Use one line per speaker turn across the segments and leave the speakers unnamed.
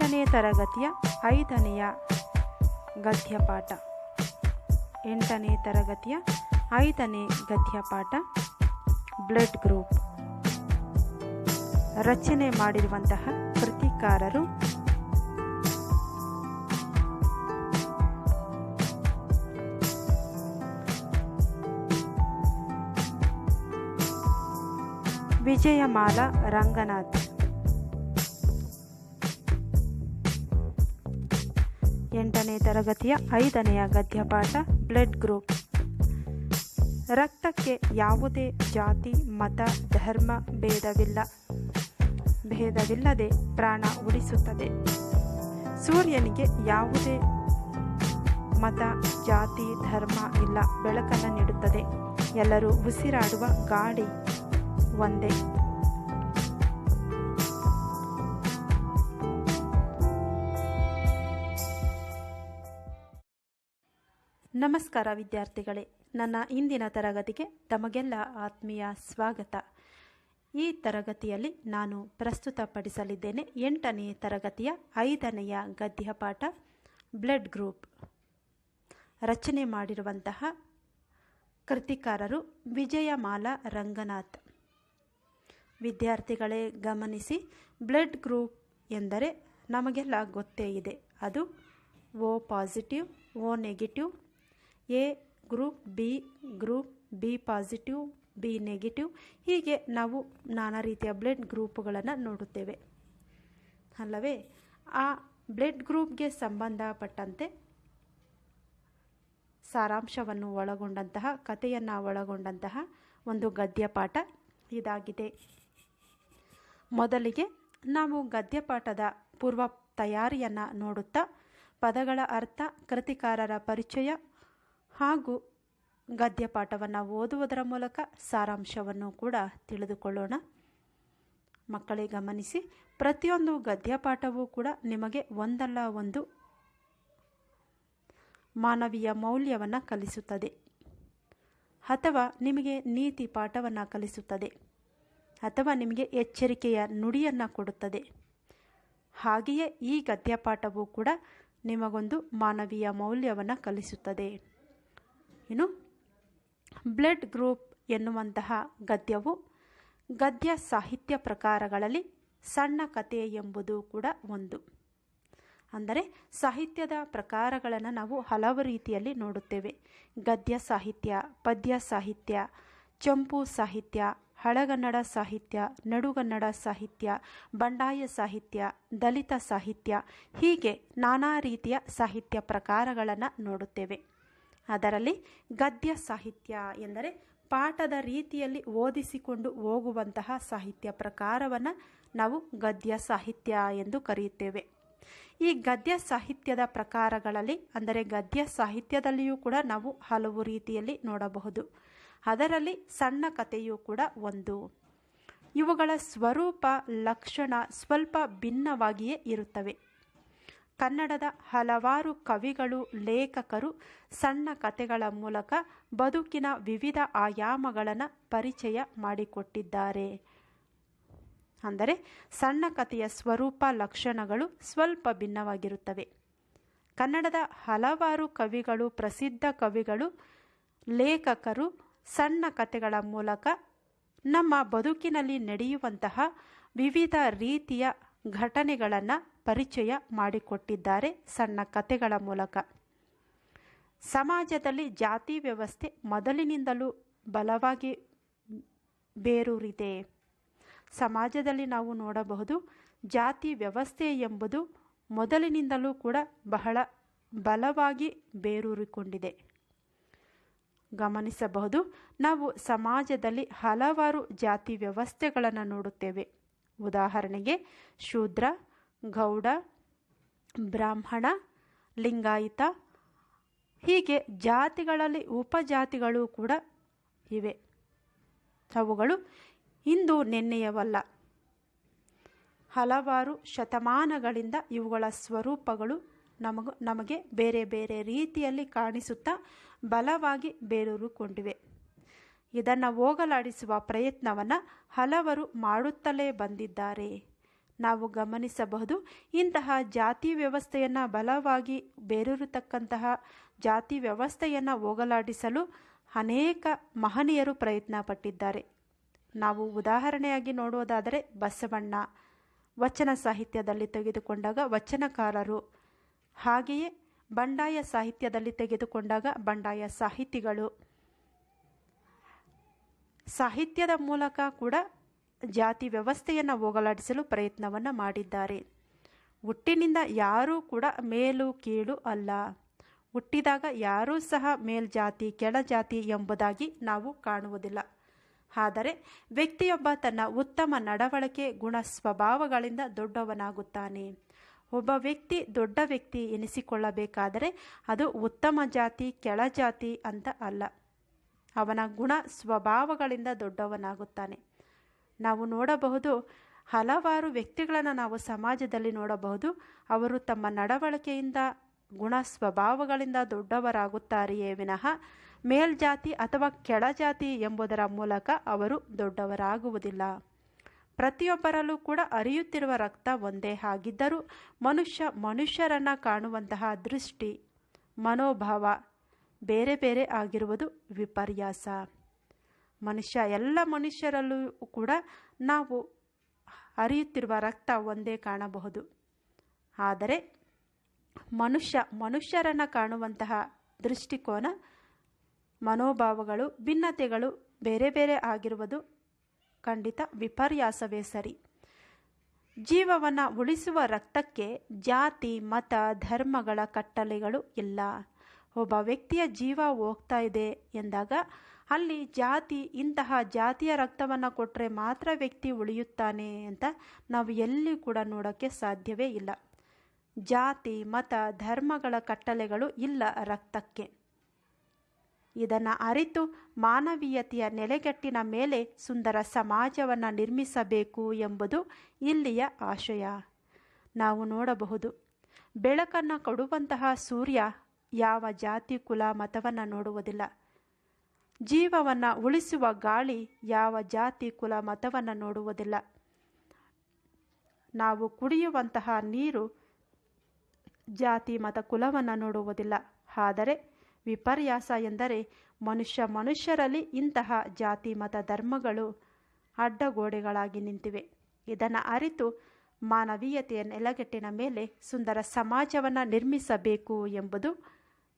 ಎಂಟನೇ ತರಗತಿಯ ಐದನೆಯ ಗದ್ಯಪಾಠ. ಎಂಟನೇ ತರಗತಿಯ ಐದನೇ ಗದ್ಯಪಾಠ. Blood group. ರಚನೆ ಮಾಡಿರುವಂತಹ ಕೃತಿಕಾರರು ವಿಜಯಮಾಲಾ ರಂಗನಾಥ್. ಎಂಟನೇ ತರಗತಿಯ ಐದನೆಯ ಗದ್ಯಪಾಠ, ಬ್ಲಡ್ ಗ್ರೂಪ್. ರಕ್ತಕ್ಕೆ ಯಾವುದೇ ಜಾತಿ, ಮತ, ಧರ್ಮ ಭೇದವಿಲ್ಲ. ಭೇದವಿಲ್ಲದೆ ಪ್ರಾಣ ಉಳಿಸುತ್ತದೆ. ಸೂರ್ಯನಿಗೆ ಯಾವುದೇ ಮತ, ಜಾತಿ, ಧರ್ಮ ಇಲ್ಲ, ಬೆಳಕನ್ನು ನೀಡುತ್ತದೆ. ಎಲ್ಲರೂ ಉಸಿರಾಡುವ ಗಾಳಿ ಒಂದೇ. ನಮಸ್ಕಾರ ವಿದ್ಯಾರ್ಥಿಗಳೇ. ನನ್ನ ಇಂದಿನ ತರಗತಿಗೆ ತಮಗೆಲ್ಲ ಆತ್ಮೀಯ ಸ್ವಾಗತ. ಈ ತರಗತಿಯಲ್ಲಿ ನಾನು ಪ್ರಸ್ತುತಪಡಿಸಲಿದ್ದೇನೆ ಎಂಟನೇ ತರಗತಿಯ ಐದನೆಯ ಗದ್ಯಪಾಠ, ಬ್ಲಡ್ ಗ್ರೂಪ್. ರಚನೆ ಮಾಡಿರುವಂತಹ ಕೃತಿಕಾರರು ವಿಜಯಮಾಲಾ ರಂಗನಾಥ್. ವಿದ್ಯಾರ್ಥಿಗಳೇ, ಗಮನಿಸಿ, ಬ್ಲಡ್ ಗ್ರೂಪ್ ಎಂದರೆ ನಮಗೆಲ್ಲ ಗೊತ್ತೇ ಇದೆ. ಅದು O positive O negative A group B group B positive, B negative. ಹೀಗೆ ನಾವು ನಾನಾ ರೀತಿಯ ಬ್ಲಡ್ ಗ್ರೂಪ್ಗಳನ್ನು ನೋಡುತ್ತೇವೆ. ಅಲ್ಲವೇ? ಆ ಬ್ಲಡ್ ಗ್ರೂಪ್ಗೆ ಸಂಬಂಧಪಟ್ಟಂತೆ ಸಾರಾಂಶವನ್ನು ಒಳಗೊಂಡಂತಹ, ಕಥೆಯನ್ನು ಒಳಗೊಂಡಂತಹ ಒಂದು ಗದ್ಯಪಾಠ ಇದಾಗಿದೆ. ಮೊದಲಿಗೆ ನಾವು ಗದ್ಯಪಾಠದ ಪೂರ್ವ ತಯಾರಿಯನ್ನು ನೋಡುತ್ತಾ, ಪದಗಳ ಅರ್ಥ, ಕೃತಿಕಾರರ ಪರಿಚಯ ಹಾಗೂ ಗದ್ಯಪಾಠವನ್ನು ಓದುವುದರ ಮೂಲಕ ಸಾರಾಂಶವನ್ನು ಕೂಡ ತಿಳಿದುಕೊಳ್ಳೋಣ. ಮಕ್ಕಳೇ, ಗಮನಿಸಿ, ಪ್ರತಿಯೊಂದು ಗದ್ಯಪಾಠವೂ ಕೂಡ ನಿಮಗೆ ಒಂದಲ್ಲ ಒಂದು ಮಾನವೀಯ ಮೌಲ್ಯವನ್ನು ಕಲಿಸುತ್ತದೆ ಅಥವಾ ನಿಮಗೆ ನೀತಿ ಪಾಠವನ್ನು ಕಲಿಸುತ್ತದೆ ಅಥವಾ ನಿಮಗೆ ಎಚ್ಚರಿಕೆಯ ನುಡಿಯನ್ನು ಕೊಡುತ್ತದೆ. ಹಾಗೆಯೇ ಈ ಗದ್ಯಪಾಠವೂ ಕೂಡ ನಿಮಗೊಂದು ಮಾನವೀಯ ಮೌಲ್ಯವನ್ನು ಕಲಿಸುತ್ತದೆ. ಇನ್ನು ಬ್ಲಡ್ ಗ್ರೂಪ್ ಎನ್ನುವಂತಹ ಗದ್ಯವು ಗದ್ಯ ಸಾಹಿತ್ಯ ಪ್ರಕಾರಗಳಲ್ಲಿ ಸಣ್ಣ ಕಥೆ ಎಂಬುದು ಕೂಡ ಒಂದು. ಅಂದರೆ ಸಾಹಿತ್ಯದ ಪ್ರಕಾರಗಳನ್ನು ನಾವು ಹಲವು ರೀತಿಯಲ್ಲಿ ನೋಡುತ್ತೇವೆ. ಗದ್ಯ ಸಾಹಿತ್ಯ, ಪದ್ಯ ಸಾಹಿತ್ಯ, ಚಂಪು ಸಾಹಿತ್ಯ, ಹಳಗನ್ನಡ ಸಾಹಿತ್ಯ, ನಡುಗನ್ನಡ ಸಾಹಿತ್ಯ, ಬಂಡಾಯ ಸಾಹಿತ್ಯ, ದಲಿತ ಸಾಹಿತ್ಯ ಹೀಗೆ ನಾನಾ ರೀತಿಯ ಸಾಹಿತ್ಯ ಪ್ರಕಾರಗಳನ್ನು ನೋಡುತ್ತೇವೆ. ಅದರಲ್ಲಿ ಗದ್ಯ ಸಾಹಿತ್ಯ ಎಂದರೆ ಪಾಠದ ರೀತಿಯಲ್ಲಿ ಓದಿಸಿಕೊಂಡು ಹೋಗುವಂತಹ ಸಾಹಿತ್ಯ ಪ್ರಕಾರವನ್ನು ನಾವು ಗದ್ಯ ಸಾಹಿತ್ಯ ಎಂದು ಕರೆಯುತ್ತೇವೆ. ಈ ಗದ್ಯ ಸಾಹಿತ್ಯದ ಪ್ರಕಾರಗಳಲ್ಲಿ ಅಂದರೆ ಗದ್ಯ ಸಾಹಿತ್ಯದಲ್ಲಿಯೂ ಕೂಡ ನಾವು ಹಲವು ರೀತಿಯಲ್ಲಿ ನೋಡಬಹುದು. ಅದರಲ್ಲಿ ಸಣ್ಣ ಕಥೆಯೂ ಕೂಡ ಒಂದು. ಇವುಗಳ ಸ್ವರೂಪ, ಲಕ್ಷಣ ಸ್ವಲ್ಪ ಭಿನ್ನವಾಗಿಯೇ ಇರುತ್ತವೆ. ಕನ್ನಡದ ಹಲವಾರು ಕವಿಗಳು, ಲೇಖಕರು ಸಣ್ಣ ಕಥೆಗಳ ಮೂಲಕ ಬದುಕಿನ ವಿವಿಧ ಆಯಾಮಗಳನ್ನು ಪರಿಚಯ ಮಾಡಿಕೊಟ್ಟಿದ್ದಾರೆ. ಅಂದರೆ ಸಣ್ಣ ಕಥೆಯ ಸ್ವರೂಪ ಲಕ್ಷಣಗಳು ಸ್ವಲ್ಪ ಭಿನ್ನವಾಗಿರುತ್ತವೆ. ಕನ್ನಡದ ಹಲವಾರು ಕವಿಗಳು, ಪ್ರಸಿದ್ಧ ಕವಿಗಳು, ಲೇಖಕರು ಸಣ್ಣ ಕಥೆಗಳ ಮೂಲಕ ನಮ್ಮ ಬದುಕಿನಲ್ಲಿ ನಡೆಯುವಂತಹ ವಿವಿಧ ರೀತಿಯ ಘಟನೆಗಳನ್ನು ಪರಿಚಯ ಮಾಡಿಕೊಟ್ಟಿದ್ದಾರೆ ಸಣ್ಣ ಕಥೆಗಳ ಮೂಲಕ. ಸಮಾಜದಲ್ಲಿ ಜಾತಿ ವ್ಯವಸ್ಥೆ ಮೊದಲಿನಿಂದಲೂ ಬಲವಾಗಿ ಬೇರೂರಿದೆ. ಸಮಾಜದಲ್ಲಿ ನಾವು ನೋಡಬಹುದು ಜಾತಿ ವ್ಯವಸ್ಥೆ ಎಂಬುದು ಮೊದಲಿನಿಂದಲೂ ಕೂಡ ಬಹಳ ಬಲವಾಗಿ ಬೇರೂರಿಕೊಂಡಿದೆ. ಗಮನಿಸಬಹುದು ನಾವು ಸಮಾಜದಲ್ಲಿ ಹಲವಾರು ಜಾತಿ ವ್ಯವಸ್ಥೆಗಳನ್ನು ನೋಡುತ್ತೇವೆ. ಉದಾಹರಣೆಗೆ ಶೂದ್ರ ಗೌಡ, ಬ್ರಾಹ್ಮಣ, ಲಿಂಗಾಯಿತ, ಹೀಗೆ ಜಾತಿಗಳಲ್ಲಿ ಉಪಜಾತಿಗಳು ಕೂಡ ಇವೆ. ಅವುಗಳು ಇಂದು ನೆನ್ನೆಯವಲ್ಲ. ಹಲವಾರು ಶತಮಾನಗಳಿಂದ ಇವುಗಳ ಸ್ವರೂಪಗಳು ನಮಗ, ನಮಗೆ ಬೇರೆ ಬೇರೆ ರೀತಿಯಲ್ಲಿ ಕಾಣಿಸುತ್ತಾ ಬಲವಾಗಿ ಬೇರೂರುಕೊಂಡಿವೆ. ಇದನ್ನು ಹೋಗಲಾಡಿಸುವ ಪ್ರಯತ್ನವನ್ನು ಹಲವರು ಮಾಡುತ್ತಲೇ ಬಂದಿದ್ದಾರೆ. ನಾವು ಗಮನಿಸಬಹುದು. ಇಂತಹ ಜಾತಿ ವ್ಯವಸ್ಥೆಯನ್ನು ಬಲವಾಗಿ ಬೇರೂರತಕ್ಕಂತಹ ಜಾತಿ ವ್ಯವಸ್ಥೆಯನ್ನು ಹೋಗಲಾಡಿಸಲು ಅನೇಕ ಮಹನೀಯರು ಪ್ರಯತ್ನ ಪಟ್ಟಿದ್ದಾರೆ. ನಾವು ಉದಾಹರಣೆಯಾಗಿ ನೋಡುವುದಾದರೆ ಬಸವಣ್ಣ, ವಚನ ಸಾಹಿತ್ಯದಲ್ಲಿ ತೆಗೆದುಕೊಂಡಾಗ ವಚನಕಾರರು. ಹಾಗೆಯೇ ಬಂಡಾಯ ಸಾಹಿತ್ಯದಲ್ಲಿ ತೆಗೆದುಕೊಂಡಾಗ ಬಂಡಾಯ ಸಾಹಿತಿಗಳು. ಸಾಹಿತ್ಯದ ಮೂಲಕ ಕೂಡ ಜಾತಿ ವ್ಯವಸ್ಥೆಯನ್ನು ಹೋಗಲಾಡಿಸಲು ಪ್ರಯತ್ನವನ್ನು ಮಾಡಿದ್ದಾರೆ. ಹುಟ್ಟಿನಿಂದ ಯಾರೂ ಕೂಡ ಮೇಲು ಕೀಳು ಅಲ್ಲ. ಹುಟ್ಟಿದಾಗ ಯಾರೂ ಸಹ ಮೇಲ್ಜಾತಿ, ಕೆಳಜಾತಿ ಎಂಬುದಾಗಿ ನಾವು ಕಾಣುವುದಿಲ್ಲ. ಆದರೆ ವ್ಯಕ್ತಿಯೊಬ್ಬ ತನ್ನ ಉತ್ತಮ ನಡವಳಿಕೆ, ಗುಣ ಸ್ವಭಾವಗಳಿಂದ ದೊಡ್ಡವನಾಗುತ್ತಾನೆ. ಒಬ್ಬ ವ್ಯಕ್ತಿ ದೊಡ್ಡ ವ್ಯಕ್ತಿ ಎನಿಸಿಕೊಳ್ಳಬೇಕಾದರೆ ಅದು ಉತ್ತಮ ಜಾತಿ, ಕೆಳಜಾತಿ ಅಂತ ಅಲ್ಲ. ಅವನ ಗುಣ ಸ್ವಭಾವಗಳಿಂದ ದೊಡ್ಡವನಾಗುತ್ತಾನೆ. ನಾವು ನೋಡಬಹುದು ಹಲವಾರು ವ್ಯಕ್ತಿಗಳನ್ನು ನಾವು ಸಮಾಜದಲ್ಲಿ ನೋಡಬಹುದು. ಅವರು ತಮ್ಮ ನಡವಳಿಕೆಯಿಂದ, ಗುಣ ಸ್ವಭಾವಗಳಿಂದ ದೊಡ್ಡವರಾಗುತ್ತಾರೆಯೇ ವಿನಃ, ಮೇಲ್ಜಾತಿ ಅಥವಾ ಕೆಳಜಾತಿ ಎಂಬುದರ ಮೂಲಕ ಅವರು ದೊಡ್ಡವರಾಗುವುದಿಲ್ಲ. ಪ್ರತಿಯೊಬ್ಬರಲ್ಲೂ ಕೂಡ ಅರಿಯುತ್ತಿರುವ ರಕ್ತ ಒಂದೇ ಆಗಿದ್ದರೂ ಮನುಷ್ಯ ಮನುಷ್ಯರನ್ನು ಕಾಣುವಂತಹ ದೃಷ್ಟಿ, ಮನೋಭಾವ ಬೇರೆ ಬೇರೆ ಆಗಿರುವುದು ವಿಪರ್ಯಾಸ. ಮನುಷ್ಯ, ಎಲ್ಲ ಮನುಷ್ಯರಲ್ಲೂ ಕೂಡ ನಾವು ಹರಿಯುತ್ತಿರುವ ರಕ್ತ ಒಂದೇ ಕಾಣಬಹುದು. ಆದರೆ ಮನುಷ್ಯ, ಮನುಷ್ಯರನ್ನು ಕಾಣುವಂತಹ ದೃಷ್ಟಿಕೋನ, ಮನೋಭಾವಗಳು, ಭಿನ್ನತೆಗಳು ಬೇರೆ ಬೇರೆ ಆಗಿರುವುದು ಖಂಡಿತ ವಿಪರ್ಯಾಸವೇ ಸರಿ. ಜೀವವನ್ನು ಉಳಿಸುವ ರಕ್ತಕ್ಕೆ ಜಾತಿ, ಮತ, ಧರ್ಮಗಳ ಕಟ್ಟಳೆಗಳು ಇಲ್ಲ. ಒಬ್ಬ ವ್ಯಕ್ತಿಯ ಜೀವ ಹೋಗ್ತಾ ಇದೆ ಎಂದಾಗ ಅಲ್ಲಿ ಜಾತಿ, ಇಂತಹ ಜಾತಿಯ ರಕ್ತವನ್ನು ಕೊಟ್ಟರೆ ಮಾತ್ರ ವ್ಯಕ್ತಿ ಉಳಿಯುತ್ತಾನೆ ಅಂತ ನಾವು ಎಲ್ಲಿ ಕೂಡ ನೋಡೋಕ್ಕೆ ಸಾಧ್ಯವೇ ಇಲ್ಲ. ಜಾತಿ, ಮತ, ಧರ್ಮಗಳ ಕಟ್ಟಲೆಗಳು ಇಲ್ಲ ರಕ್ತಕ್ಕೆ. ಇದನ್ನು ಅರಿತು ಮಾನವೀಯತೆಯ ನೆಲೆಗಟ್ಟಿನ ಮೇಲೆ ಸುಂದರ ಸಮಾಜವನ್ನು ನಿರ್ಮಿಸಬೇಕು ಎಂಬುದು ಇಲ್ಲಿಯ ಆಶಯ. ನಾವು ನೋಡಬಹುದು, ಬೆಳಕನ್ನು ಕೊಡುವಂತಹ ಸೂರ್ಯ ಯಾವ ಜಾತಿ, ಕುಲ, ಮತವನ್ನು ನೋಡುವುದಿಲ್ಲ. ಜೀವವನ್ನು ಉಳಿಸುವ ಗಾಳಿ ಯಾವ ಜಾತಿ, ಕುಲ, ಮತವನ್ನು ನೋಡುವುದಿಲ್ಲ. ನಾವು ಕುಡಿಯುವಂತಹ ನೀರು ಜಾತಿ, ಮತ, ಕುಲವನ್ನು ನೋಡುವುದಿಲ್ಲ. ಆದರೆ ವಿಪರ್ಯಾಸ ಎಂದರೆ ಮನುಷ್ಯ ಮನುಷ್ಯರಲ್ಲಿ ಇಂತಹ ಜಾತಿ, ಮತ, ಧರ್ಮಗಳು ಅಡ್ಡಗೋಡೆಗಳಾಗಿ ನಿಂತಿವೆ. ಇದನ್ನು ಅರಿತು ಮಾನವೀಯತೆಯ ನೆಲಗಟ್ಟಿನ ಮೇಲೆ ಸುಂದರ ಸಮಾಜವನ್ನು ನಿರ್ಮಿಸಬೇಕು ಎಂಬುದು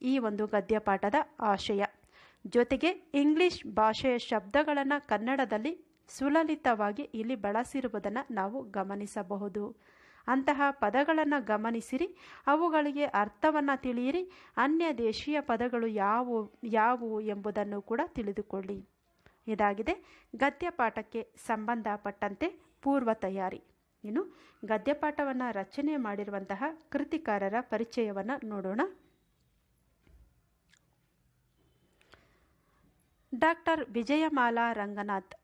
ಈ ಒಂದು ಗದ್ಯಪಾಠದ ಆಶಯ. ಜೊತೆಗೆ ಇಂಗ್ಲಿಷ್ ಭಾಷೆಯ ಶಬ್ದಗಳನ್ನು ಕನ್ನಡದಲ್ಲಿ ಸುಲಲಿತವಾಗಿ ಇಲ್ಲಿ ಬಳಸಿರುವುದನ್ನು ನಾವು ಗಮನಿಸಬಹುದು. ಅಂತಹ ಪದಗಳನ್ನು ಗಮನಿಸಿರಿ, ಅವುಗಳಿಗೆ ಅರ್ಥವನ್ನು ತಿಳಿಯಿರಿ, ಅನ್ಯ ದೇಶೀಯ ಪದಗಳು ಯಾವು ಯಾವುವು ಎಂಬುದನ್ನು ಕೂಡ ತಿಳಿದುಕೊಳ್ಳಿ. ಇದಾಗಿದೆ, ಗದ್ಯಪಾಠಕ್ಕೆ ಸಂಬಂಧಪಟ್ಟಂತೆ ಪೂರ್ವ ತಯಾರಿ. ಇನ್ನು ಗದ್ಯಪಾಠವನ್ನು ರಚನೆ ಮಾಡಿರುವಂತಹ ಕೃತಿಕಾರರ ಪರಿಚಯವನ್ನು ನೋಡೋಣ. ಡಾಕ್ಟರ್ ವಿಜಯಮಾಲಾ ರಂಗನಾಥ್.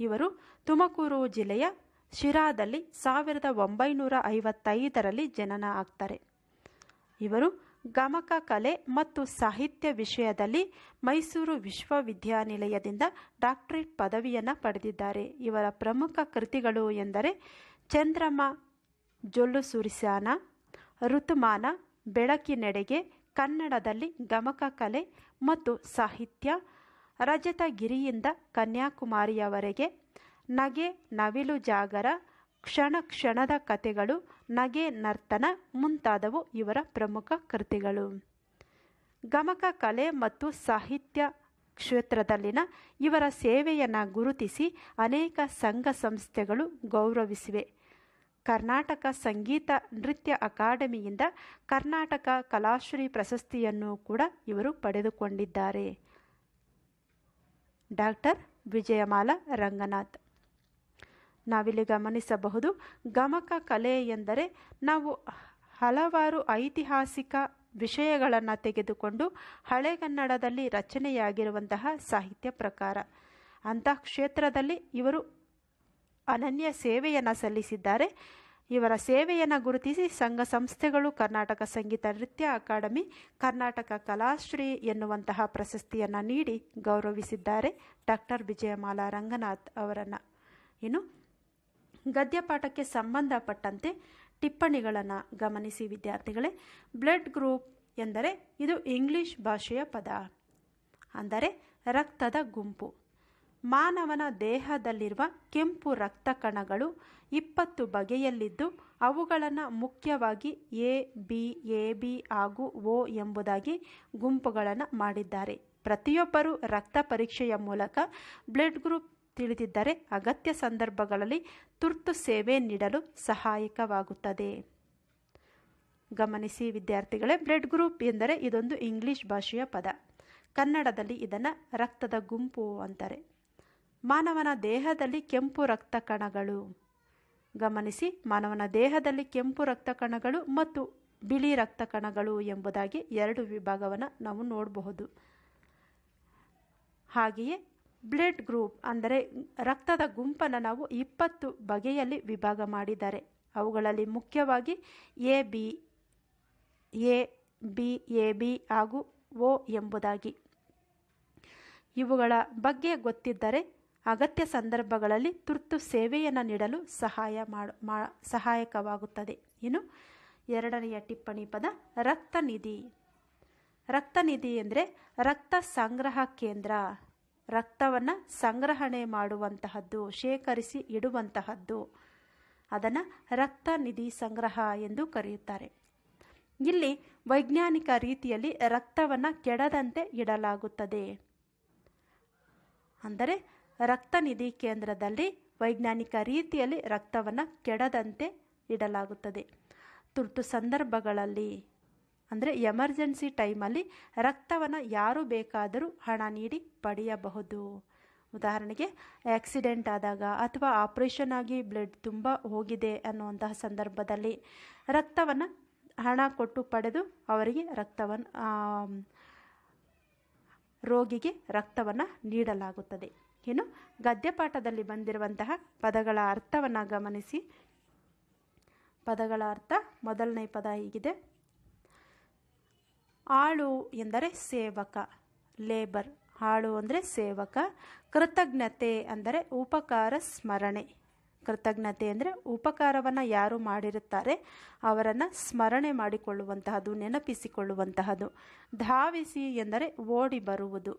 ಇವರು ತುಮಕೂರು ಜಿಲ್ಲೆಯ ಶಿರಾದಲ್ಲಿ ಸಾವಿರದ ಒಂಬೈನೂರ ಐವತ್ತೈದರಲ್ಲಿ ಜನನ ಆಗ್ತಾರೆ. ಇವರು ಗಮಕ ಕಲೆ ಮತ್ತು ಸಾಹಿತ್ಯ ವಿಷಯದಲ್ಲಿ ಮೈಸೂರು ವಿಶ್ವವಿದ್ಯಾನಿಲಯದಿಂದ ಡಾಕ್ಟರೇಟ್ ಪದವಿಯನ್ನು ಪಡೆದಿದ್ದಾರೆ. ಇವರ ಪ್ರಮುಖ ಕೃತಿಗಳು ಎಂದರೆ ಚಂದ್ರಮ ಜೊಲ್ಲು ಸುರಿಸಾನ ಋತುಮಾನ, ಬೆಳಕಿನೆಡೆಗೆ ಕನ್ನಡದಲ್ಲಿ ಗಮಕ ಕಲೆ ಮತ್ತು ಸಾಹಿತ್ಯ, ರಜತಗಿರಿಯಿಂದ ಕನ್ಯಾಕುಮಾರಿಯವರೆಗೆ ನಗೆ ನವಿಲು ಜಾಗರ, ಕ್ಷಣ ಕ್ಷಣದ ಕತೆಗಳು ನಗೆ ನರ್ತನ ಮುಂತಾದವು ಇವರ ಪ್ರಮುಖ ಕೃತಿಗಳು. ಗಮಕ ಕಲೆ ಮತ್ತು ಸಾಹಿತ್ಯ ಕ್ಷೇತ್ರದಲ್ಲಿನ ಇವರ ಸೇವೆಯನ್ನು ಗುರುತಿಸಿ ಅನೇಕ ಸಂಘ ಸಂಸ್ಥೆಗಳು ಗೌರವಿಸಿವೆ. ಕರ್ನಾಟಕ ಸಂಗೀತ ನೃತ್ಯ ಅಕಾಡೆಮಿಯಿಂದ ಕರ್ನಾಟಕ ಕಲಾಶ್ರೀ ಪ್ರಶಸ್ತಿಯನ್ನು ಕೂಡ ಇವರು ಪಡೆದುಕೊಂಡಿದ್ದಾರೆ. ಡಾಕ್ಟರ್ ವಿಜಯಮಾಲಾ ರಂಗನಾಥ್. ನಾವಿಲ್ಲಿ ಗಮನಿಸಬಹುದು, ಗಮಕ ಕಲೆ ಎಂದರೆ ನಾವು ಹಲವಾರು ಐತಿಹಾಸಿಕ ವಿಷಯಗಳನ್ನು ತೆಗೆದುಕೊಂಡು ಹಳೆಗನ್ನಡದಲ್ಲಿ ರಚನೆಯಾಗಿರುವಂತಹ ಸಾಹಿತ್ಯ ಪ್ರಕಾರ. ಅಂಥ ಕ್ಷೇತ್ರದಲ್ಲಿ ಇವರು ಅನನ್ಯ ಸೇವೆಯನ್ನು ಸಲ್ಲಿಸಿದ್ದಾರೆ. ಇವರ ಸೇವೆಯನ್ನು ಗುರುತಿಸಿ ಸಂಘ ಸಂಸ್ಥೆಗಳು, ಕರ್ನಾಟಕ ಸಂಗೀತ ನೃತ್ಯ ಅಕಾಡೆಮಿ, ಕರ್ನಾಟಕ ಕಲಾಶ್ರೀ ಎನ್ನುವಂತಹ ಪ್ರಶಸ್ತಿಯನ್ನು ನೀಡಿ ಗೌರವಿಸಿದ್ದಾರೆ ಡಾಕ್ಟರ್ ವಿಜಯಮಾಲಾ ರಂಗನಾಥ್ ಅವರನ್ನು. ಇನ್ನು ಗದ್ಯಪಾಠಕ್ಕೆ ಸಂಬಂಧಪಟ್ಟಂತೆ ಟಿಪ್ಪಣಿಗಳನ್ನು ಗಮನಿಸಿ ವಿದ್ಯಾರ್ಥಿಗಳೇ. ಬ್ಲಡ್ ಗ್ರೂಪ್ ಎಂದರೆ ಇದು ಇಂಗ್ಲಿಷ್ ಭಾಷೆಯ ಪದ. ಅಂದರೆ ರಕ್ತದ ಗುಂಪು. ಮಾನವನ ದೇಹದಲ್ಲಿರುವ ಕೆಂಪು ರಕ್ತ ಕಣಗಳು ಇಪ್ಪತ್ತು ಬಗೆಯಲ್ಲಿದ್ದು, ಅವುಗಳನ್ನು ಮುಖ್ಯವಾಗಿ ಎ, ಬಿ ಎ, ಬಿ ಹಾಗೂ ಓ ಎಂಬುದಾಗಿ ಗುಂಪುಗಳನ್ನು ಮಾಡಿದ್ದಾರೆ. ಪ್ರತಿಯೊಬ್ಬರೂ ರಕ್ತ ಪರೀಕ್ಷೆಯ ಮೂಲಕ ಬ್ಲಡ್ ಗ್ರೂಪ್ ತಿಳಿದಿದ್ದರೆ ಅಗತ್ಯ ಸಂದರ್ಭಗಳಲ್ಲಿ ತುರ್ತು ಸೇವೆ ನೀಡಲು ಸಹಾಯಕವಾಗುತ್ತದೆ. ಗಮನಿಸಿ ವಿದ್ಯಾರ್ಥಿಗಳೇ, ಬ್ಲಡ್ ಗ್ರೂಪ್ ಎಂದರೆ ಇದೊಂದು ಇಂಗ್ಲಿಷ್ ಭಾಷೆಯ ಪದ. ಕನ್ನಡದಲ್ಲಿ ಇದನ್ನು ರಕ್ತದ ಗುಂಪು ಅಂತಾರೆ. ಮಾನವನ ದೇಹದಲ್ಲಿ ಕೆಂಪು ರಕ್ತ ಕಣಗಳು. ಗಮನಿಸಿ, ಮಾನವನ ದೇಹದಲ್ಲಿ ಕೆಂಪು ರಕ್ತ ಕಣಗಳು ಮತ್ತು ಬಿಳಿ ರಕ್ತ ಕಣಗಳು ಎಂಬುದಾಗಿ ಎರಡು ವಿಭಾಗವನ್ನು ನಾವು ನೋಡಬಹುದು. ಹಾಗೆಯೇ ಬ್ಲಡ್ ಗ್ರೂಪ್ ಅಂದರೆ ರಕ್ತದ ಗುಂಪನ್ನು ನಾವು ಇಪ್ಪತ್ತು ಬಗೆಯಲ್ಲಿ ವಿಭಾಗ ಮಾಡಿದ್ದಾರೆ. ಅವುಗಳಲ್ಲಿ ಮುಖ್ಯವಾಗಿ A, B A B A, B ಹಾಗೂ ಓ ಎಂಬುದಾಗಿ. ಇವುಗಳ ಬಗ್ಗೆ ಗೊತ್ತಿದ್ದರೆ ಅಗತ್ಯ ಸಂದರ್ಭಗಳಲ್ಲಿ ತುರ್ತು ಸೇವೆಯನ್ನು ನೀಡಲು ಸಹಾಯ ಮಾ, ಸಹಾಯಕವಾಗುತ್ತದೆ. ಇನ್ನು ಎರಡನೆಯ ಟಿಪ್ಪಣಿ ಪದ ರಕ್ತನಿಧಿ ರಕ್ತನಿಧಿ ಎಂದರೆ ರಕ್ತ ಸಂಗ್ರಹ ಕೇಂದ್ರ. ರಕ್ತವನ್ನು ಸಂಗ್ರಹಣೆ ಮಾಡುವಂತಹದ್ದು, ಶೇಖರಿಸಿ ಇಡುವಂತಹದ್ದು. ಅದನ್ನು ರಕ್ತನಿಧಿ ಸಂಗ್ರಹ ಎಂದು ಕರೆಯುತ್ತಾರೆ. ಇಲ್ಲಿ ವೈಜ್ಞಾನಿಕ ರೀತಿಯಲ್ಲಿ ರಕ್ತವನ್ನು ಕೆಡದಂತೆ ಇಡಲಾಗುತ್ತದೆ. ಅಂದರೆ ರಕ್ತನಿಧಿ ಕೇಂದ್ರದಲ್ಲಿ ವೈಜ್ಞಾನಿಕ ರೀತಿಯಲ್ಲಿ ರಕ್ತವನ್ನು ಕೆಡದಂತೆ ಇಡಲಾಗುತ್ತದೆ. ತುರ್ತು ಸಂದರ್ಭಗಳಲ್ಲಿ, ಅಂದರೆ ಎಮರ್ಜೆನ್ಸಿ ಟೈಮಲ್ಲಿ ರಕ್ತವನ್ನು ಯಾರು ಬೇಕಾದರೂ ಹಣ ನೀಡಿ ಪಡೆಯಬಹುದು. ಉದಾಹರಣೆಗೆ, ಆಕ್ಸಿಡೆಂಟ್ ಆದಾಗ ಅಥವಾ ಆಪ್ರೇಷನ್ ಆಗಿ ಬ್ಲಡ್ ತುಂಬ ಹೋಗಿದೆ ಅನ್ನುವಂತಹ ಸಂದರ್ಭದಲ್ಲಿ ರಕ್ತವನ್ನು ಹಣ ಕೊಟ್ಟು ಪಡೆದು ಅವರಿಗೆ ರಕ್ತವನ್ನು ರೋಗಿಗೆ ರಕ್ತವನ್ನು ನೀಡಲಾಗುತ್ತದೆ. ಇನ್ನು ಗದ್ಯಪಾಠದಲ್ಲಿ ಬಂದಿರುವಂತಹ ಪದಗಳ ಅರ್ಥವನ್ನು ಗಮನಿಸಿ. ಪದಗಳ ಅರ್ಥ ಮೊದಲನೇ ಪದ ಹೀಗಿದೆ. ಆಳು ಎಂದರೆ ಸೇವಕ, ಲೇಬರ್. ಆಳು ಅಂದರೆ ಸೇವಕ. ಕೃತಜ್ಞತೆ ಅಂದರೆ ಉಪಕಾರ, ಸ್ಮರಣೆ. ಕೃತಜ್ಞತೆ ಅಂದರೆ ಉಪಕಾರವನ್ನು ಯಾರು ಮಾಡಿರುತ್ತಾರೆ? ಅವರನ್ನು ಸ್ಮರಣೆ ಮಾಡಿಕೊಳ್ಳುವಂತಹದ್ದು, ನೆನಪಿಸಿಕೊಳ್ಳುವಂತಹದ್ದು. ಧಾವಿಸಿ ಎಂದರೆ ಓಡಿ ಬರುವುದು.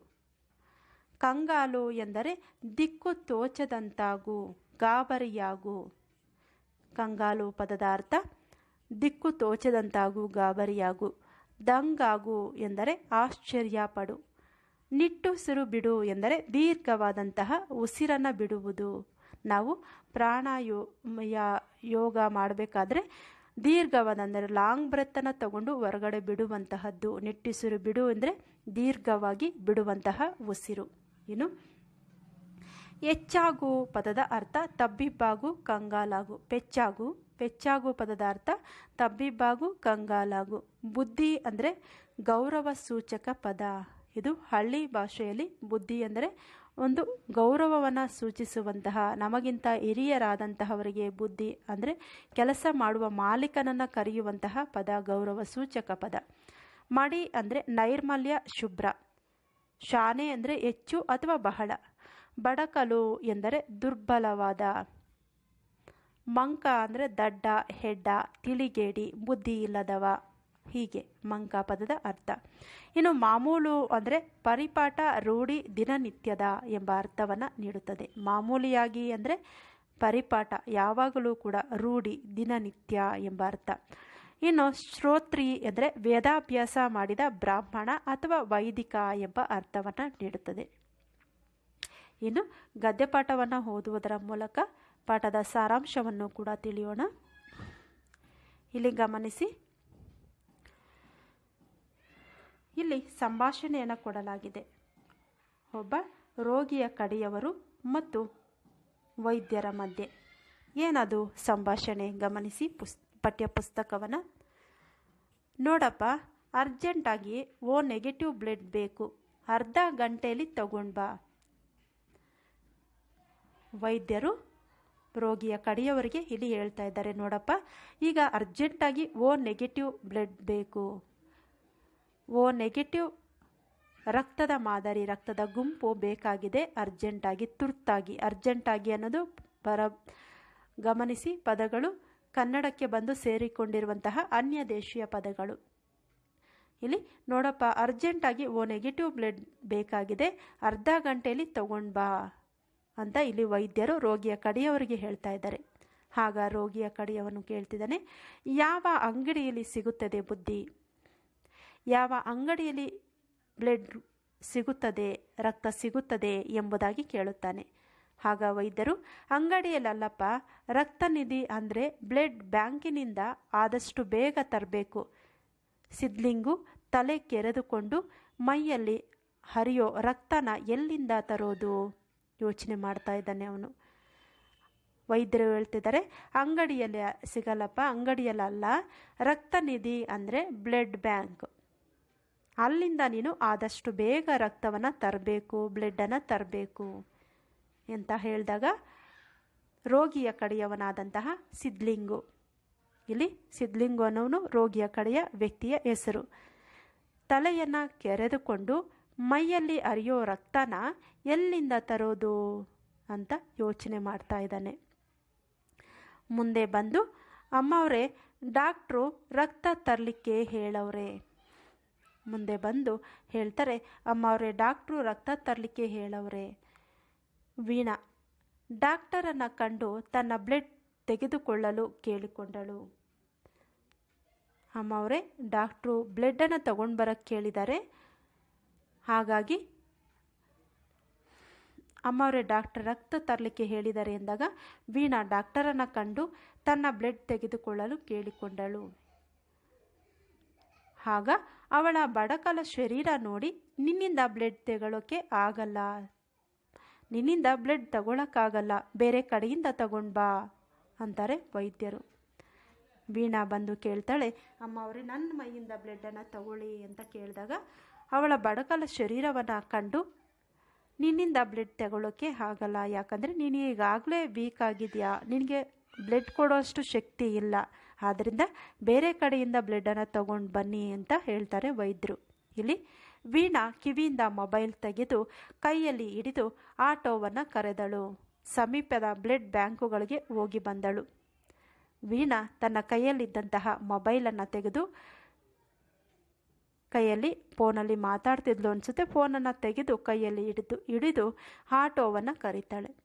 ಕಂಗಾಲು ಎಂದರೆ ದಿಕ್ಕು ತೋಚದಂತಾಗು, ಗಾಬರಿಯಾಗು. ಕಂಗಾಲು ಪದದ ಅರ್ಥ, ದಿಕ್ಕು ತೋಚದಂತಾಗು, ಗಾಬರಿಯಾಗು. ದಂಗಾಗು ಎಂದರೆ ಆಶ್ಚರ್ಯ ಪಡು ನಿಟ್ಟುಸಿರು ಬಿಡು ಎಂದರೆ ದೀರ್ಘವಾದಂತಹ ಉಸಿರನ್ನು ಬಿಡುವುದು. ನಾವು ಪ್ರಾಣಾಯೋ ಯೋಗ ಮಾಡಬೇಕಾದ್ರೆ ದೀರ್ಘವಾದ ಅಂದರೆ ಲಾಂಗ್ ಬ್ರೆತ್ತನ್ನು ತಗೊಂಡು ಹೊರಗಡೆ ಬಿಡುವಂತಹದ್ದು. ನಿಟ್ಟುಸಿರು ಬಿಡು ಅಂದರೆ ದೀರ್ಘವಾಗಿ ಬಿಡುವಂತಹ ಉಸಿರು. ಇನ್ನು ಹೆಚ್ಚಾಗು ಪದದ ಅರ್ಥ ತಬ್ಬಿಬ್ಬಾಗು ಕಂಗಾಲಾಗು. ಪೆಚ್ಚಾಗು ಪೆಚ್ಚಾಗು ಪದದ ಅರ್ಥ ತಬ್ಬಿಬ್ಬಾಗು ಕಂಗಾಲಾಗು. ಬುದ್ಧಿ ಅಂದರೆ ಗೌರವ ಸೂಚಕ ಪದ. ಇದು ಹಳ್ಳಿ ಭಾಷೆಯಲ್ಲಿ ಬುದ್ಧಿ ಅಂದರೆ ಒಂದು ಗೌರವವನ್ನು ಸೂಚಿಸುವಂತಹ, ನಮಗಿಂತ ಹಿರಿಯರಾದಂತಹವರಿಗೆ ಬುದ್ಧಿ ಅಂದರೆ ಕೆಲಸ ಮಾಡುವ ಮಾಲೀಕನನ್ನು ಕರೆಯುವಂತಹ ಪದ ಗೌರವ ಸೂಚಕ ಪದ. ಮಡಿ ಅಂದರೆ ನೈರ್ಮಲ್ಯ, ಶುಭ್ರ. ಶಾನೆ ಅಂದರೆ ಹೆಚ್ಚು ಅಥವಾ ಬಹಳ? ಬಡಕಲು ಎಂದರೆ ದುರ್ಬಲವಾದ. ಮಂಕ ಅಂದರೆ ದಡ್ಡ, ಹೆಡ್ಡ, ತಿಳಿಗೇಡಿ, ಬುದ್ಧಿ ಇಲ್ಲದವ. ಹೀಗೆ ಮಂಕ ಪದದ ಅರ್ಥ. ಇನ್ನು ಮಾಮೂಲು ಅಂದರೆ ಪರಿಪಾಠ ರೂಢಿ ದಿನನಿತ್ಯದ ಎಂಬ ಅರ್ಥವನ್ನು ನೀಡುತ್ತದೆ. ಮಾಮೂಲಿಯಾಗಿ ಅಂದರೆ ಪರಿಪಾಠ ಯಾವಾಗಲೂ ಕೂಡ ರೂಢಿ ದಿನನಿತ್ಯ ಎಂಬ ಅರ್ಥ. ಇನ್ನು ಶ್ರೋತ್ರಿ ಎಂದರೆ ವೇದಾಭ್ಯಾಸ ಮಾಡಿದ ಬ್ರಾಹ್ಮಣ ಅಥವಾ ವೈದಿಕ ಎಂಬ ಅರ್ಥವನ್ನು ನೀಡುತ್ತದೆ. ಇನ್ನು ಗದ್ಯಪಾಠವನ್ನು ಓದುವುದರ ಮೂಲಕ ಪಾಠದ ಸಾರಾಂಶವನ್ನು ಕೂಡ ತಿಳಿಯೋಣ. ಇಲ್ಲಿ ಗಮನಿಸಿ. ಇಲ್ಲಿ ಸಂಭಾಷಣೆಯನ್ನು ಕೊಡಲಾಗಿದೆ. ಒಬ್ಬ ರೋಗಿಯ ಕಡೆಯವರು ಮತ್ತು ವೈದ್ಯರ ಮಧ್ಯೆ. ಏನದು ಸಂಭಾಷಣೆ? ಗಮನಿಸಿ ಪುಸ್ ಪಠ್ಯಪುಸ್ತಕವನ್ನು? ನೋಡಪ್ಪ ಅರ್ಜೆಂಟಾಗಿ ಓ ನೆಗೆಟಿವ್ ಬ್ಲಡ್ ಬೇಕು, ಅರ್ಧ ಗಂಟೆಯಲ್ಲಿ ತಗೊಂಡು ಬಾ. ವೈದ್ಯರು ರೋಗಿಯ ಕಡೆಯವರಿಗೆ ಇಲ್ಲಿ ಹೇಳ್ತಾ ಇದ್ದಾರೆ, ನೋಡಪ್ಪ. ಈಗ ಅರ್ಜೆಂಟಾಗಿ ಓ ನೆಗೆಟಿವ್ ಬ್ಲಡ್ ಬೇಕು. ಓ ನೆಗೆಟಿವ್ ರಕ್ತದ ಮಾದರಿ, ರಕ್ತದ ಗುಂಪು ಬೇಕಾಗಿದೆ ಅರ್ಜೆಂಟಾಗಿ ತುರ್ತಾಗಿ. ಅರ್ಜೆಂಟಾಗಿ ಅನ್ನೋದು ಬರ, ಗಮನಿಸಿ ಪದಗಳು. ಕನ್ನಡಕ್ಕೆ ಬಂದು ಸೇರಿಕೊಂಡಿರುವಂತಹ ಅನ್ಯ ದೇಶೀಯ ಪದಗಳು. ಇಲ್ಲಿ ನೋಡಪ್ಪ ಅರ್ಜೆಂಟಾಗಿ ಓ ನೆಗೆಟಿವ್ ಬ್ಲಡ್ ಬೇಕಾಗಿದೆ, ಅರ್ಧ ಗಂಟೆಯಲ್ಲಿ ತಗೊಂಡು ಬಾ ಅಂತ ಇಲ್ಲಿ ವೈದ್ಯರು ರೋಗಿಯ ಕಡೆಯವರಿಗೆ ಹೇಳ್ತಾ ಇದ್ದಾರೆ. ಆಗ ರೋಗಿಯ ಕಡೆಯವನು ಕೇಳ್ತಿದ್ದಾನೆ, ಯಾವ ಅಂಗಡಿಯಲ್ಲಿ ಸಿಗುತ್ತದೆ ಬುದ್ಧಿ? ಯಾವ ಅಂಗಡಿಯಲ್ಲಿ ಬ್ಲಡ್ ಸಿಗುತ್ತದೆ, ರಕ್ತ ಸಿಗುತ್ತದೆ ಎಂಬುದಾಗಿ ಕೇಳುತ್ತಾನೆ. ಆಗ ವೈದ್ಯರು ಅಂಗಡಿಯಲ್ಲಲ್ಲಪ್ಪ ರಕ್ತನಿಧಿ ಅಂದರೆ ಬ್ಲಡ್ ಬ್ಯಾಂಕಿನಿಂದ ಆದಷ್ಟು ಬೇಗ ತರಬೇಕು. ಸಿದ್ಲಿಂಗು ತಲೆ ಕೆರೆದುಕೊಂಡು ಮೈಯಲ್ಲಿ ಹರಿಯೋ ರಕ್ತನ ಎಲ್ಲಿಂದ ತರೋದು? ಯೋಚನೆ ಮಾಡ್ತಾ ಇದ್ದಾನೆ ಅವನು. ವೈದ್ಯರು ಹೇಳ್ತಿದ್ದಾರೆ, ಅಂಗಡಿಯಲ್ಲಿ ಸಿಗಲ್ಲಪ್ಪ ಅಂಗಡಿಯಲ್ಲ ರಕ್ತನಿಧಿ ಅಂದರೆ ಬ್ಲಡ್ ಬ್ಯಾಂಕ್. ಅಲ್ಲಿಂದ ನೀನು ಆದಷ್ಟು ಬೇಗ ರಕ್ತವನ್ನು ತರಬೇಕು, ಬ್ಲಡ್ಡನ್ನು ತರಬೇಕು. ಅಂತ ಹೇಳಿದಾಗ ರೋಗಿಯ ಕಡೆಯವನಾದಂತಹ ಸಿದ್ಲಿಂಗು. ಇಲ್ಲಿ ಸಿದ್ಲಿಂಗು ಅನ್ನೋನು ರೋಗಿಯ ಕಡೆಯ ವ್ಯಕ್ತಿಯ ಹೆಸರು. ತಲೆಯನ್ನು ಕೆರೆದುಕೊಂಡು ಮೈಯಲ್ಲಿ ಅರಿಯೋ ರಕ್ತನ ಎಲ್ಲಿಂದ ತರೋದು ಅಂತ ಯೋಚನೆ ಮಾಡ್ತಾ ಇದ್ದಾನೆ. ಮುಂದೆ ಬಂದು, ಅಮ್ಮವರೇ, ಡಾಕ್ಟ್ರು ರಕ್ತ ತರಲಿಕ್ಕೆ ಹೇಳವ್ರೆ. ಮುಂದೆ ಬಂದು ಹೇಳ್ತಾರೆ, ಅಮ್ಮವರೇ, ಡಾಕ್ಟ್ರು ರಕ್ತ ತರಲಿಕ್ಕೆ ಹೇಳವ್ರೆ. ವೀಣಾ. ಡಾಕ್ಟರನ್ನು ಕಂಡು ತನ್ನ ಬ್ಲಡ್ ತೆಗೆದುಕೊಳ್ಳಲು ಕೇಳಿಕೊಂಡಳು. ಅಮ್ಮ ಅಮ್ಮವರೇ, ಡಾಕ್ಟ್ರು ಬ್ಲಡ್ಡನ್ನು ತಗೊಂಡು ಬರೋಕ್ಕೆ ಕೇಳಿದ್ದಾರೆ ಹಾಗಾಗಿ ಅಮ್ಮವರೇ, ಡಾಕ್ಟರ್ ರಕ್ತ ತರಲಿಕ್ಕೆ ಹೇಳಿದ್ದಾರೆ ಎಂದಾಗ ವೀಣಾ ಡಾಕ್ಟರನ್ನು ಕಂಡು ತನ್ನ ಬ್ಲಡ್ ತೆಗೆದುಕೊಳ್ಳಲು ಕೇಳಿಕೊಂಡಳು. ಆಗ ಅವಳ ಬಡಕಲ ಶರೀರ ನೋಡಿ ನಿನ್ನಿಂದ ಬ್ಲಡ್ ತೆಗೊಳ್ಳೋಕ್ಕೆ ಆಗಲ್ಲ. ನಿನ್ನಿಂದ ಬ್ಲಡ್ ತಗೊಳಕ್ಕಾಗಲ್ಲ, ಬೇರೆ ಕಡೆಯಿಂದ ತಗೊಂಡು ಬಾ, ಅಂತಾರೆ ವೈದ್ಯರು. ವೀಣಾ ಬಂದು ಕೇಳ್ತಾಳೆ, ಅಮ್ಮ ಅವರೇ, ನನ್ನ ಮೈಯಿಂದ ಬ್ಲಡ್ಡನ್ನು ತಗೊಳ್ಳಿ ಅಂತ ಕೇಳಿದಾಗ ಅವಳ ಬಡಕಲ ಶರೀರವನ್ನು ಕಂಡು, ನಿನ್ನಿಂದ ಬ್ಲಡ್ ತಗೊಳ್ಳೋಕ್ಕೆ ಆಗಲ್ಲ, ಯಾಕಂದರೆ ನೀನು ಈಗಾಗಲೇ ವೀಕ್ ಆಗಿದೆಯಾ? ನಿನಗೆ ಬ್ಲಡ್ ಕೊಡೋಷ್ಟು ಶಕ್ತಿ ಇಲ್ಲ. ಆದ್ದರಿಂದ ಬೇರೆ ಕಡೆಯಿಂದ ಬ್ಲಡ್ಡನ್ನು ತಗೊಂಡು ಬನ್ನಿ ಅಂತ ಹೇಳ್ತಾರೆ ವೈದ್ಯರು. ಇಲ್ಲಿ ವೀಣಾ ಕಿವಿಯಿಂದ ಮೊಬೈಲ್ ತೆಗೆದು ಕೈಯಲ್ಲಿ ಹಿಡಿದು ಆಟೋವನ್ನು ಕರೆದಳು. ಸಮೀಪದ ಬ್ಲಡ್ ಬ್ಯಾಂಕುಗಳಿಗೆ ಹೋಗಿ ಬಂದಳು. ವೀಣಾ ತನ್ನ ಕೈಯಲ್ಲಿದ್ದಂತಹ ಮೊಬೈಲನ್ನು ತೆಗೆದು ಕೈಯಲ್ಲಿ ಫೋನಲ್ಲಿ ಮಾತಾಡ್ತಿದ್ಲು ಅನಿಸುತ್ತೆ. ಫೋನನ್ನು ತೆಗೆದು ಕೈಯಲ್ಲಿ ಹಿಡಿದು ಹಿಡಿದು ಆಟೋವನ್ನು ಕರೀತಾಳೆ.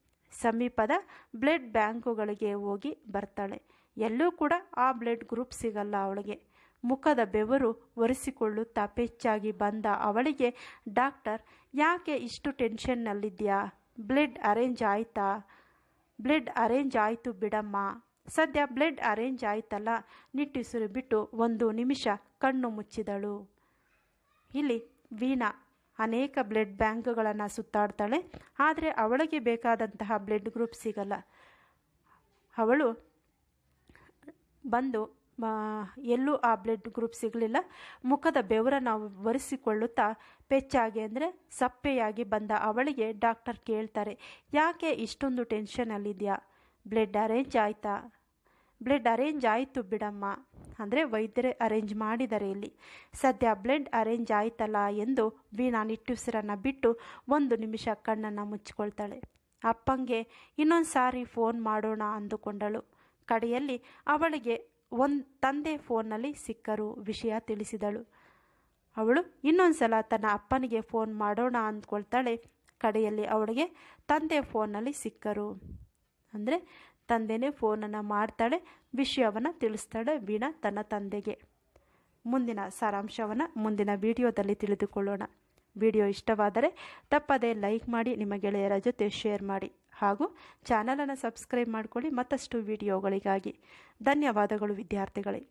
ಸಮೀಪದ ಬ್ಲಡ್ ಬ್ಯಾಂಕುಗಳಿಗೆ ಹೋಗಿ ಬರ್ತಾಳೆ. ಎಲ್ಲೂ ಕೂಡ ಆ ಬ್ಲಡ್ ಗ್ರೂಪ್ ಸಿಗಲ್ಲ ಅವಳಿಗೆ. ಮುಖದ ಬೆವರು ಒರೆಸಿಕೊಳ್ಳುತ್ತಾ ಪೆಚ್ಚಾಗಿ ಬಂದ ಅವಳಿಗೆ, ಡಾಕ್ಟರ್, ಯಾಕೆ ಇಷ್ಟು ಟೆನ್ಷನ್ನಲ್ಲಿದ್ಯಾ ಬ್ಲಡ್ ಅರೇಂಜ್ ಆಯಿತಾ? ಬ್ಲಡ್ ಅರೇಂಜ್ ಆಯಿತು ಬಿಡಮ್ಮ. ಸದ್ಯ ಬ್ಲಡ್ ಅರೇಂಜ್ ಆಯಿತಲ್ಲ? ನಿಟ್ಟುಸಿರು ಬಿಟ್ಟು ಒಂದು ನಿಮಿಷ ಕಣ್ಣು ಮುಚ್ಚಿದಳು. ಇಲ್ಲಿ ವೀಣಾ ಅನೇಕ ಬ್ಲಡ್ ಬ್ಯಾಂಕ್ಗಳನ್ನು ಸುತ್ತಾಡ್ತಾಳೆ. ಆದರೆ ಅವಳಿಗೆ ಬೇಕಾದಂತಹ ಬ್ಲಡ್ ಗ್ರೂಪ್ ಸಿಗಲ್ಲ. ಅವಳು ಬಂದು ಎಲ್ಲೂ ಆ ಬ್ಲಡ್ ಗ್ರೂಪ್ ಸಿಗಲಿಲ್ಲ. ಮುಖದ ಬೆವರನ್ನು ಒರೆಸಿಕೊಳ್ಳುತ್ತಾ ಪೆಚ್ಚಾಗಿ ಅಂದರೆ ಸಪ್ಪೆಯಾಗಿ ಬಂದ ಅವಳಿಗೆ ಡಾಕ್ಟರ್ ಕೇಳ್ತಾರೆ, ಯಾಕೆ ಇಷ್ಟೊಂದು ಟೆನ್ಷನಲ್ಲಿದೆಯಾ ಬ್ಲಡ್ ಅರೇಂಜ್ ಆಯಿತಾ? ಬ್ಲಡ್ ಅರೇಂಜ್ ಆಯಿತು ಬಿಡಮ್ಮ. ಅಂದರೆ ವೈದ್ಯರೇ ಅರೇಂಜ್ ಮಾಡಿದ್ದಾರೆ ಇಲ್ಲಿ. ಸದ್ಯ ಬ್ಲಡ್ ಅರೇಂಜ್ ಆಯ್ತಲ್ಲ ಎಂದು ವೀಣಾ ನಿಟ್ಟುಸಿರನ್ನು ಬಿಟ್ಟು ಒಂದು ನಿಮಿಷ ಕಣ್ಣನ್ನು ಮುಚ್ಚಿಕೊಳ್ತಾಳೆ. ಅಪ್ಪಂಗೆ ಇನ್ನೊಂದು ಸಾರಿ ಫೋನ್ ಮಾಡೋಣ ಅಂದುಕೊಂಡಳು. ಕಡೆಯಲ್ಲಿ ಅವಳಿಗೆ ಒಂದು ತಂದೆ ಫೋನ್ನಲ್ಲಿ ಸಿಕ್ಕರು ವಿಷಯ ತಿಳಿಸಿದಳು. ಅವಳು ಇನ್ನೊಂದು ಸಲ ತನ್ನ ಅಪ್ಪನಿಗೆ ಫೋನ್ ಮಾಡೋಣ ಅಂದ್ಕೊಳ್ತಾಳೆ. ಕಡೆಯಲ್ಲಿ ಅವಳಿಗೆ ತಂದೆ ಫೋನ್ನಲ್ಲಿ ಸಿಕ್ಕರು. ಅಂದರೆ ತಂದೆನೇ ಫೋನನ್ನು ಮಾಡ್ತಾಳೆ, ವಿಷಯವನ್ನು ತಿಳಿಸ್ತಾಳೆ ವೀಣಾ ತನ್ನ ತಂದೆಗೆ. ಮುಂದಿನ ಸಾರಾಂಶವನ್ನು ಮುಂದಿನ ವಿಡಿಯೋದಲ್ಲಿ ತಿಳಿದುಕೊಳ್ಳೋಣ. ವಿಡಿಯೋ ಇಷ್ಟವಾದರೆ ತಪ್ಪದೇ ಲೈಕ್ ಮಾಡಿ, ನಿಮ್ಮ ಗೆಳೆಯರ ಜೊತೆ ಶೇರ್ ಮಾಡಿ. ಹಾಗೂ ಚಾನಲನ್ನು ಸಬ್ಸ್ಕ್ರೈಬ್ ಮಾಡಿಕೊಳ್ಳಿ ಮತ್ತಷ್ಟು ವಿಡಿಯೋಗಳಿಗಾಗಿ. ಧನ್ಯವಾದಗಳು ವಿದ್ಯಾರ್ಥಿಗಳೇ.